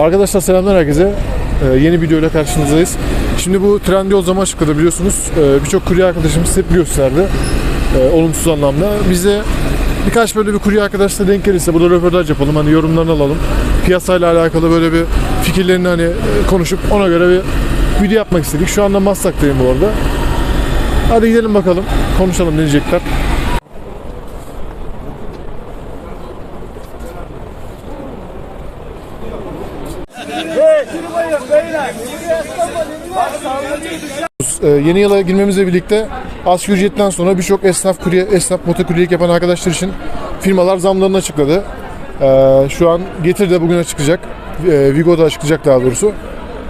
Arkadaşlar selamlar herkese. Ee, yeni videoyla karşınızdayız. Şimdi bu Trendyol zaman açıkladı biliyorsunuz. Ee, Birçok kurye arkadaşımız tepki gösterdi. Ee, olumsuz anlamda. Biz de birkaç böyle bir kurye arkadaşla denk gelirse burada röportaj yapalım. Hani yorumlarını alalım. Piyasayla alakalı böyle bir fikirlerini hani e, konuşup ona göre bir video yapmak istedik. Şu anda Maslak'tayım bu arada. Hadi gidelim bakalım. Konuşalım ne diyecekler. Ee, yeni yıla girmemizle birlikte asgari ücretten sonra birçok esnaf kurye, esnaf motokuryelik yapan arkadaşlar için firmalar zamlarını açıkladı. Ee, şu an Getir de bugün açıklayacak. Ee, Vigo da açıklayacak daha doğrusu.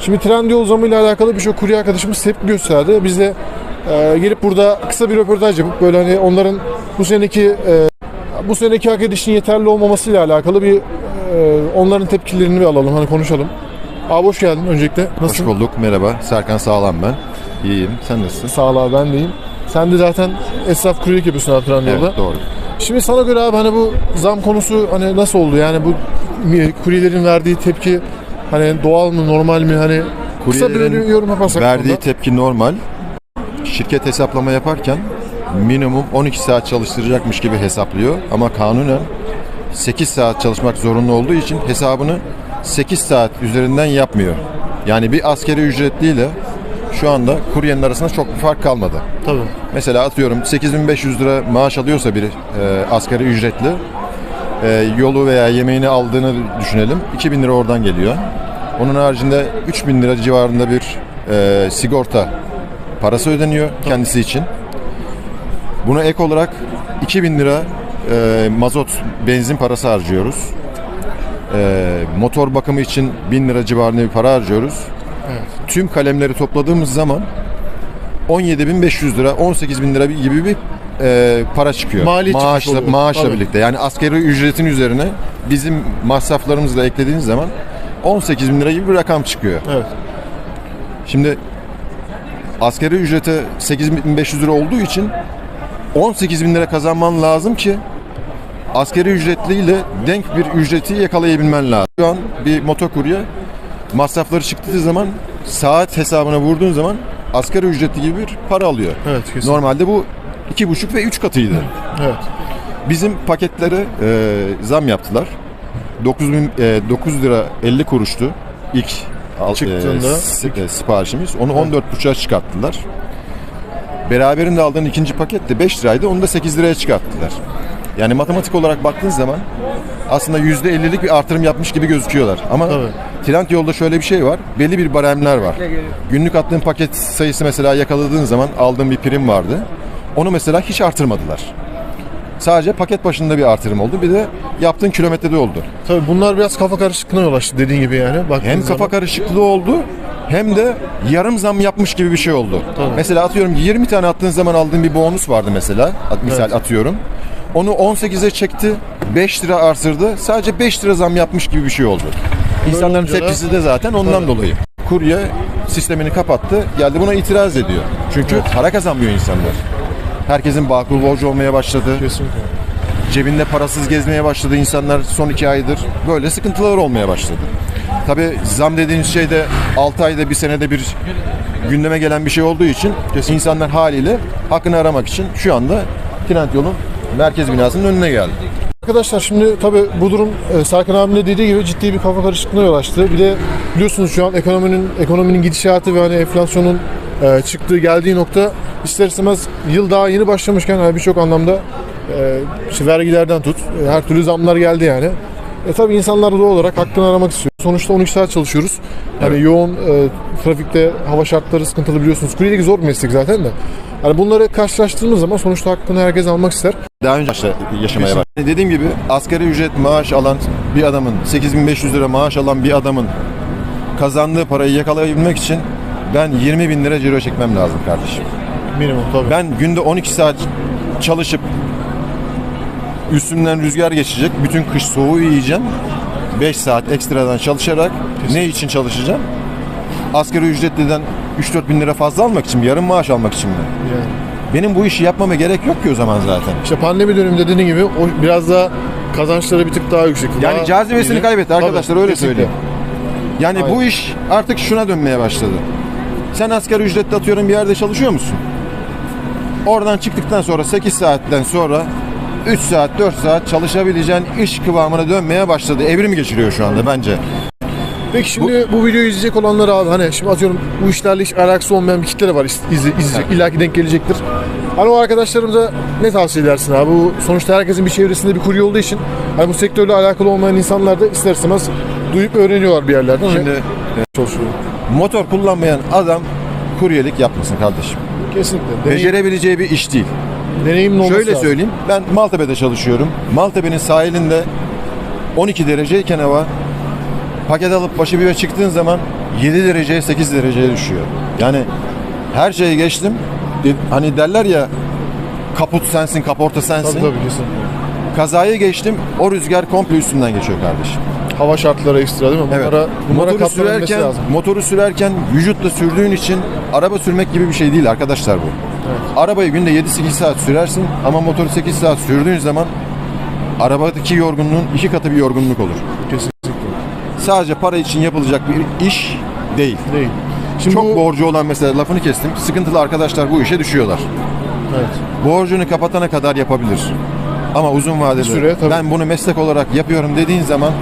Şimdi Trendyol zamıyla alakalı birçok kurye arkadaşımız tepki gösterdi. Biz de e, gelip burada kısa bir röportaj yapıp böyle hani onların bu seneki e, bu seneki hak edişin yeterli olmamasıyla alakalı bir e, onların tepkilerini bir alalım hani konuşalım. Abi hoş geldin öncelikle. Hoş Nasılsın? bulduk. Merhaba. Serkan Sağlam ben. İyiyim. Sen nasılsın? Sağ ol abi ben deyim. Sen de zaten esnaf kuryelik yapıyorsun Trendyol'da. Evet doğru. Şimdi sana göre abi hani bu zam konusu hani nasıl oldu? Yani bu kuryelerin verdiği tepki hani doğal mı normal mi hani kısa bir Kuryelerin yorum yaparsak Verdiği konuda. tepki normal. Şirket hesaplama yaparken minimum 12 saat çalıştıracakmış gibi hesaplıyor. Ama kanunen 8 saat çalışmak zorunlu olduğu için hesabını 8 saat üzerinden yapmıyor. Yani bir askeri ücretliyle şu anda kuryenin arasında çok bir fark kalmadı. Tabii. Mesela atıyorum 8500 lira maaş alıyorsa bir e, asgari ücretli e, yolu veya yemeğini aldığını düşünelim. 2000 lira oradan geliyor. Onun haricinde 3000 lira civarında bir e, sigorta parası ödeniyor kendisi için. Buna ek olarak 2000 lira e, mazot benzin parası harcıyoruz. E, motor bakımı için 1000 lira civarında bir para harcıyoruz. Tüm kalemleri topladığımız zaman 17.500 lira, 18.000 lira gibi bir e, para çıkıyor. Çıkmış maaşla, oluyor. maaşla Tabii. birlikte. Yani askeri ücretin üzerine bizim masraflarımızı da eklediğiniz zaman 18.000 lira gibi bir rakam çıkıyor. Evet. Şimdi askeri ücrete 8.500 lira olduğu için 18.000 lira kazanman lazım ki askeri ücretliyle denk bir ücreti yakalayabilmen lazım. Şu an bir motokurye masrafları çıktığı zaman saat hesabına vurduğun zaman asgari ücretli gibi bir para alıyor. Evet kesin. Normalde bu iki buçuk ve üç katıydı. Evet. Bizim paketlere e, zam yaptılar. 9, bin, e, 9 lira 50 kuruştu ilk al- Çıktığında. si- e, siparişimiz. Onu 14,5'a çıkarttılar. Beraberinde aldığın ikinci paket de 5 liraydı. Onu da 8 liraya çıkarttılar. Yani matematik olarak baktığın zaman aslında %50'lik bir artırım yapmış gibi gözüküyorlar. Ama. Trend yolda şöyle bir şey var. Belli bir baremler var. Günlük attığın paket sayısı mesela yakaladığın zaman aldığın bir prim vardı. Onu mesela hiç artırmadılar. Sadece paket başında bir artırım oldu. Bir de yaptığın kilometrede oldu. Tabii bunlar biraz kafa karışıklığına yol açtı dediğin gibi yani. Baktığın Hem kafa zaman. karışıklığı oldu hem de yarım zam yapmış gibi bir şey oldu. Mesela atıyorum 20 tane attığın zaman aldığın bir bonus vardı mesela. At- Misal atıyorum. Onu 18'e çekti. 5 lira artırdı. Sadece 5 lira zam yapmış gibi bir şey oldu. İnsanların tepkisi de zaten ondan dolayı. Kurye sistemini kapattı. Geldi buna itiraz ediyor. Çünkü para kazanmıyor insanlar. Herkesin bağkur borcu olmaya başladı. Kesinlikle. Cebinde parasız gezmeye başladı insanlar son iki aydır. Böyle sıkıntılar olmaya başladı. Tabi zam dediğiniz şey de 6 ayda bir senede bir gündeme gelen bir şey olduğu için insanlar haliyle hakkını aramak için şu anda Trendyol'un merkez binasının önüne geldi. Arkadaşlar şimdi tabii bu durum e, Serkan abinin de dediği gibi ciddi bir kafa karışıklığına yol açtı. Bir de biliyorsunuz şu an ekonominin ekonominin gidişatı ve hani enflasyonun e, çıktığı geldiği nokta ister istemez yıl daha yeni başlamışken hani birçok anlamda e, vergilerden tut e, her türlü zamlar geldi yani. E tabii insanlar doğal olarak hakkını aramak istiyor. Sonuçta 12 saat çalışıyoruz. Hani yoğun e, trafikte hava şartları sıkıntılı biliyorsunuz. Kuryelik zor bir meslek zaten de. Hani bunları karşılaştırdığımız zaman sonuçta hakkını herkes almak ister. Daha önce yaşa- yaşamaya başladı. Dediğim gibi asgari ücret maaş alan bir adamın, 8500 lira maaş alan bir adamın kazandığı parayı yakalayabilmek için ben 20 bin lira ciro çekmem lazım kardeşim. Minimum tabii. Ben günde 12 saat çalışıp Üstümden rüzgar geçecek. Bütün kış soğuğu yiyeceğim. 5 saat ekstradan çalışarak ne için çalışacağım? Asgari ücretliden 3-4 bin lira fazla almak için mi? Yarım maaş almak için mi? Yani. Benim bu işi yapmama gerek yok ki o zaman zaten. İşte pandemi döneminde dediğin gibi o biraz daha kazançları bir tık daha yüksek. Yani Daha cazibesini iyi. kaybetti arkadaşlar Tabii, öyle kesinlikle. söyleyeyim. Yani bu Aynen. iş artık şuna dönmeye başladı. Sen asgari ücretle atıyorum bir yerde çalışıyor musun? Oradan çıktıktan sonra 8 saatten sonra 3 saat 4 saat çalışabileceğin iş kıvamına dönmeye başladı. Evrim geçiriyor şu anda bence. Peki şimdi bu, videoyu izleyecek olanlar abi hani şimdi atıyorum bu işlerle hiç alakası olmayan bir kitle var iz- izle- izleyecek. İlla ki denk gelecektir. Hani o arkadaşlarımıza ne tavsiye edersin abi? Bu sonuçta herkesin bir çevresinde bir kurye olduğu için hani bu sektörle alakalı olmayan insanlar da ister istemez duyup öğreniyorlar bir yerlerden. Şimdi ve çalışıyor. motor kullanmayan adam kuryelik yapmasın kardeşim. Kesinlikle. Deneyim, Becerebileceği bir iş değil. Deneyimin olması Şöyle lazım. söyleyeyim. Ben Maltepe'de çalışıyorum. Maltepe'nin sahilinde 12 dereceyken hava paket alıp başı bir çıktığın zaman 7 dereceye 8 dereceye düşüyor. Yani her şeyi geçtim. Hani derler ya kaput sensin, kaporta sensin. Tabii tabii kesinlikle. Kazayı geçtim. O rüzgar komple üstümden geçiyor kardeşim. Hava şartları ekstra değil mi? Evet. Bunlara, bunlara motoru sürerken, lazım. motoru sürerken vücutla sürdüğün için araba sürmek gibi bir şey değil arkadaşlar bu. Arabayı günde 7-8 saat sürersin ama motoru 8 saat sürdüğün zaman arabadaki yorgunluğun iki katı bir yorgunluk olur. Kesinlikle. Sadece para için yapılacak bir iş değil. Değil. Şimdi Çok bu, borcu olan mesela lafını kestim. Sıkıntılı arkadaşlar bu işe düşüyorlar. evet. Borcunu kapatana kadar yapabilir. Ama uzun vadede süre, tabii. ben bunu meslek olarak yapıyorum dediğin zaman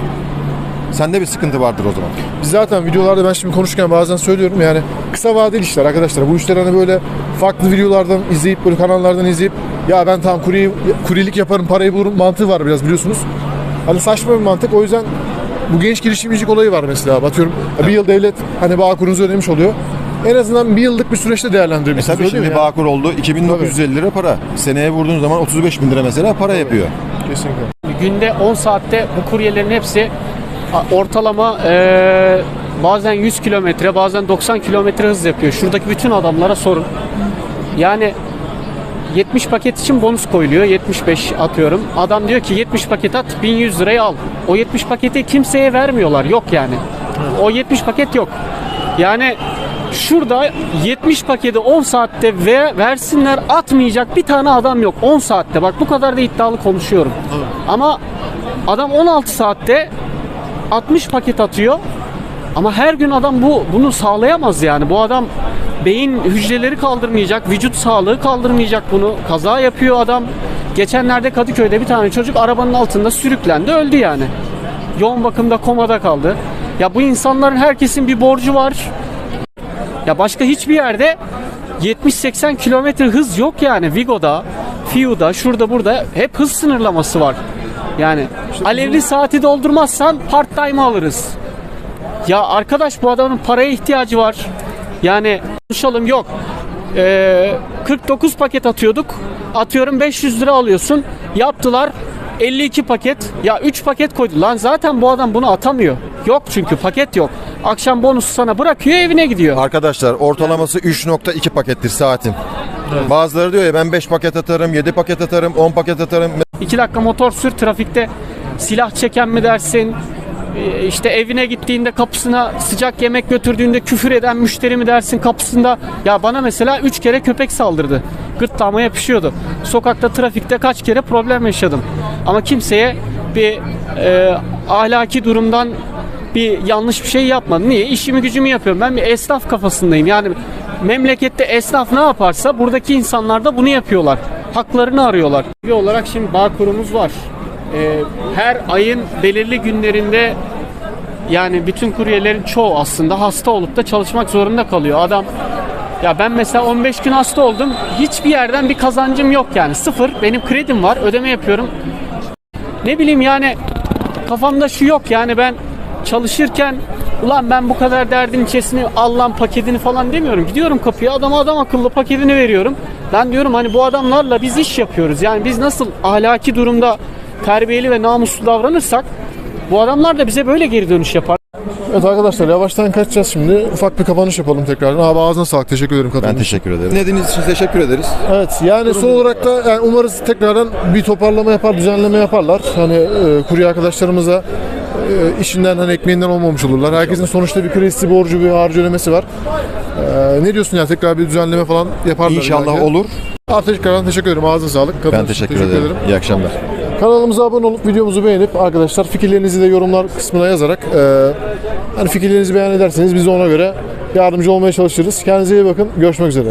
sende bir sıkıntı vardır o zaman. Biz zaten videolarda ben şimdi konuşurken bazen söylüyorum yani kısa vadeli işler arkadaşlar. Bu işler hani böyle farklı videolardan izleyip böyle kanallardan izleyip ya ben tamam kurye, kuryelik yaparım parayı bulurum mantığı var biraz biliyorsunuz. Hani saçma bir mantık o yüzden bu genç girişimcilik olayı var mesela atıyorum bir yıl devlet hani bağ kurunuzu ödemiş oluyor. En azından bir yıllık bir süreçte değerlendirebilirsiniz. Tabii öyle değil şimdi? Bağkur oldu. 2950 lira para. Seneye vurduğun zaman 35 bin lira mesela para yapıyor. Kesinlikle. Günde 10 saatte bu kuryelerin hepsi ortalama eee, bazen 100 kilometre bazen 90 kilometre hız yapıyor. Şuradaki bütün adamlara sorun. Yani 70 paket için bonus koyuluyor. 75 atıyorum. Adam diyor ki 70 paket at 1100 liraya al. O 70 paketi kimseye vermiyorlar. Yok yani. O 70 paket yok. Yani şurada 70 paketi 10 saatte ve versinler atmayacak bir tane adam yok 10 saatte. Bak bu kadar da iddialı konuşuyorum. Ama adam 16 saatte 60 paket atıyor. Ama her gün adam bu bunu sağlayamaz yani. Bu adam beyin hücreleri kaldırmayacak, vücut sağlığı kaldırmayacak bunu. Kaza yapıyor adam. Geçenlerde Kadıköy'de bir tane çocuk arabanın altında sürüklendi, öldü yani. Yoğun bakımda komada kaldı. Ya bu insanların herkesin bir borcu var. Ya başka hiçbir yerde 70-80 kilometre hız yok yani. Vigo'da, Fiu'da, şurada burada hep hız sınırlaması var. Yani alevli saati doldurmazsan part time alırız. Ya arkadaş bu adamın paraya ihtiyacı var. Yani konuşalım yok. Ee, 49 paket atıyorduk. Atıyorum 500 lira alıyorsun. Yaptılar 52 paket. Ya 3 paket koydu. Lan zaten bu adam bunu atamıyor. Yok çünkü paket yok. Akşam bonusu sana bırakıyor evine gidiyor. Arkadaşlar ortalaması 3.2 pakettir saatin. Bazıları diyor ya ben 5 paket atarım, 7 paket atarım, 10 paket atarım. 2 dakika motor sür trafikte silah çeken mi dersin? Ee, işte evine gittiğinde kapısına sıcak yemek götürdüğünde küfür eden müşteri mi dersin kapısında? Ya bana mesela 3 kere köpek saldırdı. Gırtlağıma yapışıyordu. Sokakta trafikte kaç kere problem yaşadım. Ama kimseye bir e, ahlaki durumdan bir yanlış bir şey yapmadım. Niye? İşimi gücümü yapıyorum. Ben bir esnaf kafasındayım. Yani memlekette esnaf ne yaparsa buradaki insanlar da bunu yapıyorlar. Haklarını arıyorlar. Bir olarak şimdi bağ kurumuz var. Ee, her ayın belirli günlerinde yani bütün kuryelerin çoğu aslında hasta olup da çalışmak zorunda kalıyor. Adam ya ben mesela 15 gün hasta oldum. Hiçbir yerden bir kazancım yok yani. Sıfır. Benim kredim var. Ödeme yapıyorum. Ne bileyim yani kafamda şu yok yani ben çalışırken ulan ben bu kadar derdin içerisine al lan paketini falan demiyorum. Gidiyorum kapıya adama adam akıllı paketini veriyorum. Ben diyorum hani bu adamlarla biz iş yapıyoruz. Yani biz nasıl ahlaki durumda terbiyeli ve namuslu davranırsak bu adamlar da bize böyle geri dönüş yapar. Evet arkadaşlar yavaştan kaçacağız şimdi. Ufak bir kapanış yapalım tekrardan. Abi ağzına sağlık. Teşekkür ederim katıldığınız Ben teşekkür ederim. Dinlediğiniz için teşekkür ederiz. Evet yani son olarak da yani umarız tekrardan bir toparlama yapar, düzenleme yaparlar. Hani e, kurye arkadaşlarımıza e, işinden hani ekmeğinden olmamış olurlar. Herkesin sonuçta bir kredisi, borcu, bir harcı ödemesi var. E, ne diyorsun ya tekrar bir düzenleme falan yaparlar. İnşallah belki. olur. Abi tekrardan teşekkür ederim. Ağzına sağlık. Ben Katıldığınız için teşekkür, ederim. İyi akşamlar. Kanalımıza abone olup videomuzu beğenip arkadaşlar fikirlerinizi de yorumlar kısmına yazarak e, hani fikirlerinizi beyan ederseniz biz de ona göre yardımcı olmaya çalışırız. Kendinize iyi bakın. Görüşmek üzere.